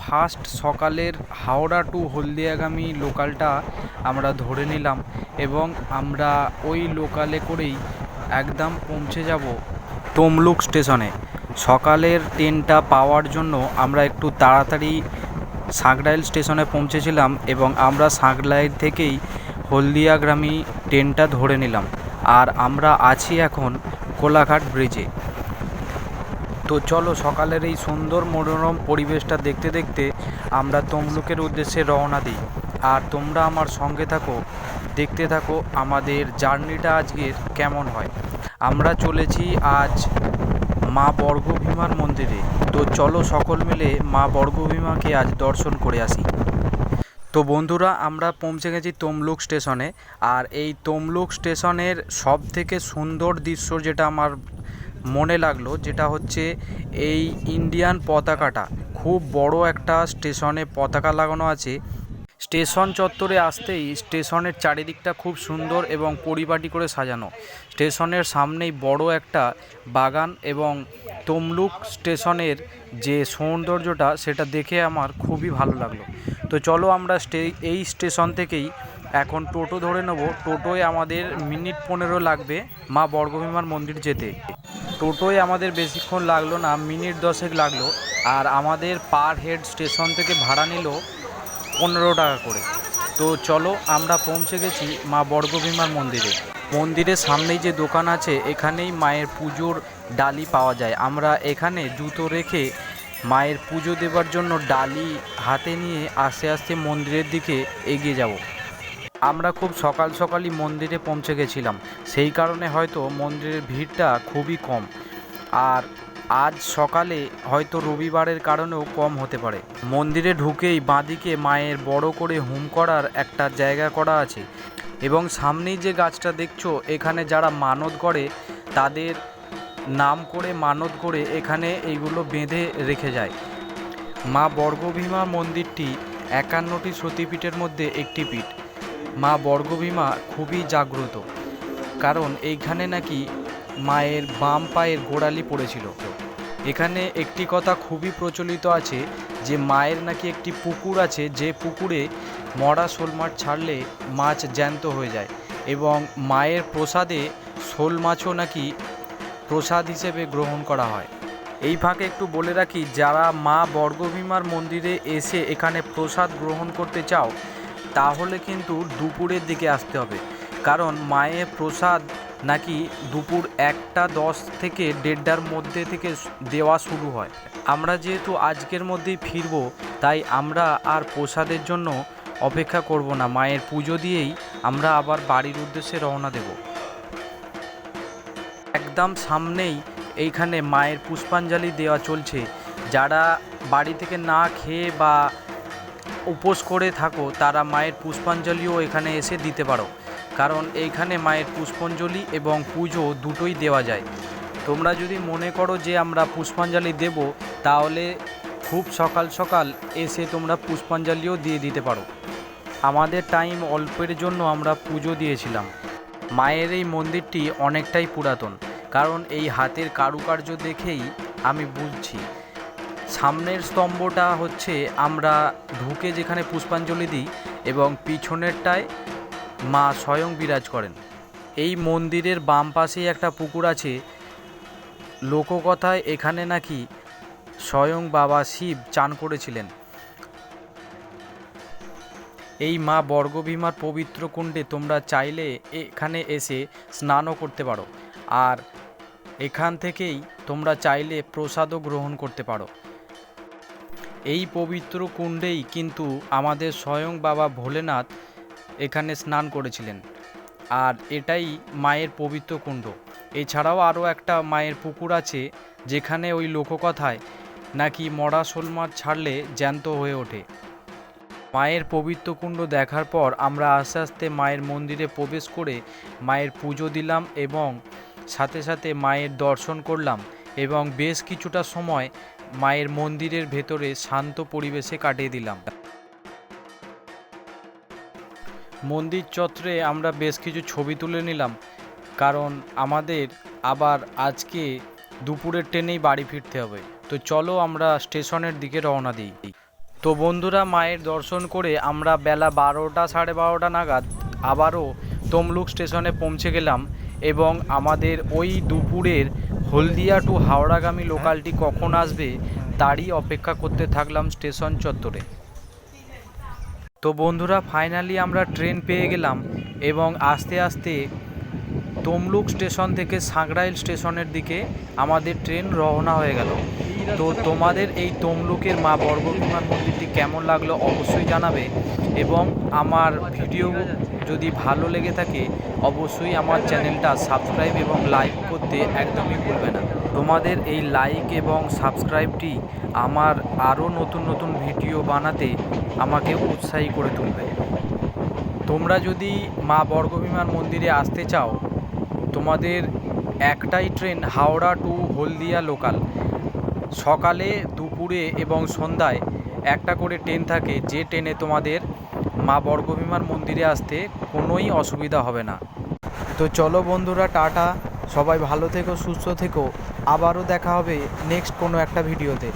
First সকালের Howrah two হলদিয়াগামী লোকালটা আমরা ধরে নিলাম এবং আমরা ওই লোকালে করেই একদম পৌঁছে যাব তমলুক স্টেশনে। সকালের ট্রেনটা পাওয়ার জন্য আমরা একটু তাড়াতাড়ি সাঁকরাইল স্টেশনে পৌঁছেছিলাম এবং আমরা সাঁকরাইল থেকেই হলদিয়াগ্রামী ট্রেনটা ধরে নিলাম। আর আমরা আছি এখন কোলাঘাট ব্রিজে তো চলো সকালের এই সুন্দর মনোরম পরিবেশটা দেখতে দেখতে আমরা তমলুকের উদ্দেশ্যে রওনা দিই। আর তোমরা আমার সঙ্গে থাকো, দেখতে থাকো আমাদের জার্নিটা আজকের কেমন হয়। আমরা চলেছি আজ মা বর্গভীমার মন্দিরে। তো চলো সকল মিলে মা বর্গভীমাকে আজ দর্শন করে আসি। তো বন্ধুরা, আমরা পৌঁছে গেছি তমলুক স্টেশনে। আর এই তমলুক স্টেশনের সব থেকে সুন্দর দৃশ্য যেটা আমার মনে লাগল যেটা হচ্ছে এই ইন্ডিয়ান পতাকাটা। খুব বড় একটা স্টেশনে পতাকা লাগানো আছে। স্টেশন চত্বরে আসতেই স্টেশনের চারিদিকটা খুব সুন্দর এবং পরিপাটি করে সাজানো। স্টেশনের সামনেই বড় একটা বাগান এবং তমলুক স্টেশনের যে সৌন্দর্যটা, সেটা দেখে আমার খুবই ভালো লাগল। তো চলো আমরা স্টে, এই স্টেশন থেকেই এখন টোটো ধরে নেব। টোটোয় আমাদের মিনিট পনেরো লাগবে মা বর্গভীমার মন্দির যেতে। টোটোয় আমাদের বেশিক্ষণ লাগল না, মিনিট দশেক লাগল। আর আমাদের পার হেড স্টেশন থেকে ভাড়া নিল পনেরো টাকা করে। তো চলো আমরা পৌঁছে গেছি মা বর্গভীমার মন্দিরে। মন্দিরের সামনেই যে দোকান আছে, এখানেই মায়ের পুজোর ডালি পাওয়া যায়। আমরা এখানে জুতো রেখে মায়ের পুজো দেবার জন্য ডালি হাতে নিয়ে আস্তে আস্তে মন্দিরের দিকে এগিয়ে যাব। আমরা খুব সকাল সকালই মন্দিরে পৌঁছে গেছিলাম। সেই কারণে হয়তো মন্দিরের ভিড়টা খুবই কম। আর আজ সকালে হয়তো রবিবারের কারণেও কম হতে পারে। মন্দিরে ঢুকেই বাঁদিকে মায়ের বড় করে হুম করার একটা জায়গা করা আছে। এবং সামনেই যে গাছটা দেখছ, এখানে যারা মানত করে, তাদের নাম করে মানত করে এখানে এইগুলো বেঁধে রেখে যায়। মা বর্গভীমা মন্দিরটি একান্নটি সতীপীঠের মধ্যে একটি পীঠ। মা বর্গভীমা খুবই জাগ্রত, কারণ এইখানে নাকি মায়ের বাম পায়ের গোড়ালি পড়েছিল। এখানে একটি কথা খুবই প্রচলিত আছে যে মায়ের নাকি একটি পুকুর আছে যে পুকুরে মরা শোল মাছ ছাড়লে মাছ জ্যান্ত হয়ে যায় এবং মায়ের প্রসাদে শোল মাছও নাকি প্রসাদ হিসেবে গ্রহণ করা হয়। এই ফাঁকে একটু বলে রাখি, যারা মা বর্গভীমার মন্দিরে এসে এখানে প্রসাদ গ্রহণ করতে চাও তাহলে কিন্তু দুপুরের দিকে আসতে হবে। কারণ মায়ের প্রসাদ নাকি দুপুর একটা দশ থেকে দেড়টার মধ্যে থেকে দেওয়া শুরু হয়। আমরা যেহেতু আজকের মধ্যেই ফিরবো, তাই আমরা আর প্রসাদের জন্য অপেক্ষা করব না। মায়ের পুজো দিয়েই আমরা আবার বাড়ির উদ্দেশ্যে রওনা দেব। একদম সামনেই এইখানে মায়ের পুষ্পাঞ্জলি দেওয়া চলছে। যারা বাড়ি থেকে না খেয়ে বা উপোস করে থাকো, তারা মায়ের পুষ্পাঞ্জলিও এখানে এসে দিতে পারো। কারণ এইখানে মায়ের পুষ্পাঞ্জলি এবং পুজো দুটোই দেওয়া যায়। তোমরা যদি মনে করো যে আমরা পুষ্পাঞ্জলি দেব, তাহলে খুব সকাল সকাল এসে তোমরা পুষ্পাঞ্জলিও দিয়ে দিতে পারো। আমাদের টাইম অল্পের জন্য আমরা পুজো দিয়েছিলাম। মায়ের এই মন্দিরটি অনেকটাই পুরাতন, কারণ এই হাতের কারুকার্য দেখেই আমি বুঝছি। সামনের স্তম্ভটা হচ্ছে আমরা ঢুকে যেখানে পুষ্পাঞ্জলি দিই এবং পিছনেরটায় মা স্বয়ং বিরাজ করেন। এই মন্দিরের বাম পাশেই একটা পুকুর আছে। লোককথায় এখানে নাকি স্বয়ং বাবা শিব চান করেছিলেন। এই মা বর্গভীমার পবিত্র কুণ্ডে তোমরা চাইলে এখানে এসে স্নানও করতে পারো। আর এখান থেকেই তোমরা চাইলে প্রসাদও গ্রহণ করতে পারো। এই পবিত্র কুণ্ডেই কিন্তু আমাদের স্বয়ং বাবা ভোলেনাথ এখানে স্নান করেছিলেন। আর এটাই মায়ের পবিত্র কুণ্ড। এছাড়াও আরও একটা মায়ের পুকুর আছে, যেখানে ওই লোককথায় নাকি মরা শোল মাছ ছাড়লে জ্যান্ত হয়ে ওঠে। মায়ের পবিত্র কুণ্ড দেখার পর আমরা আস্তে আস্তে মায়ের মন্দিরে প্রবেশ করে মায়ের পুজো দিলাম এবং সাথে সাথে মায়ের দর্শন করলাম এবং বেশ কিছুটা সময় মায়ের মন্দিরের ভেতরে শান্ত পরিবেশে কাটিয়ে দিলাম। মন্দির চত্বরে আমরা বেশ কিছু ছবি তুলে নিলাম, কারণ আমাদের আবার আজকে দুপুরের ট্রেনেই বাড়ি ফিরতে হবে। তো চলো আমরা স্টেশনের দিকে রওনা দিই। তো বন্ধুরা, মায়ের দর্শন করে আমরা বেলা বারোটা সাড়ে বারোটা নাগাদ আবারও তমলুক স্টেশনে পৌঁছে গেলাম এবং আমাদের ওই দুপুরের হলদিয়া টু হাওড়াগামী লোকালটি কখন আসবে, তারই অপেক্ষা করতে থাকলাম স্টেশন চত্বরে। তো বন্ধুরা ফাইনালি আমরা ট্রেন পেয়ে গেলাম এবং আস্তে আস্তে তমলুক স্টেশন থেকে সাঁকরাইল স্টেশনের দিকে আমাদের ট্রেন রওনা হয়ে গেল। তো তোমাদের এই তমলুকের মা বর্গভীমান মন্দিরটি কেমন লাগল অবশ্যই জানাবে এবং আমার ভিডিও যদি ভালো লেগে থাকে, অবশ্যই আমার চ্যানেলটা সাবস্ক্রাইব এবং লাইক করতে একদমই ভুলবে না। তোমাদের এই লাইক এবং সাবস্ক্রাইবটি আমার আরও নতুন নতুন ভিডিও বানাতে আমাকে উৎসাহী করে তুলবে। তোমরা যদি মা বর্গভীমান মন্দিরে আসতে চাও তোমাদের একটাই train Howrah to Haldia local. সকালে, দুপুরে এবং সন্ধ্যায় একটা করে ট্রেন থাকে, যে ট্রেনে তোমাদের মা বর্গভীমার মন্দিরে আসতে কোনোই অসুবিধা হবে না। তো চলো বন্ধুরা, টাটা। সবাই ভালো থেকো, সুস্থ থেকো। আবারও দেখা হবে নেক্সট কোনো একটা ভিডিওতে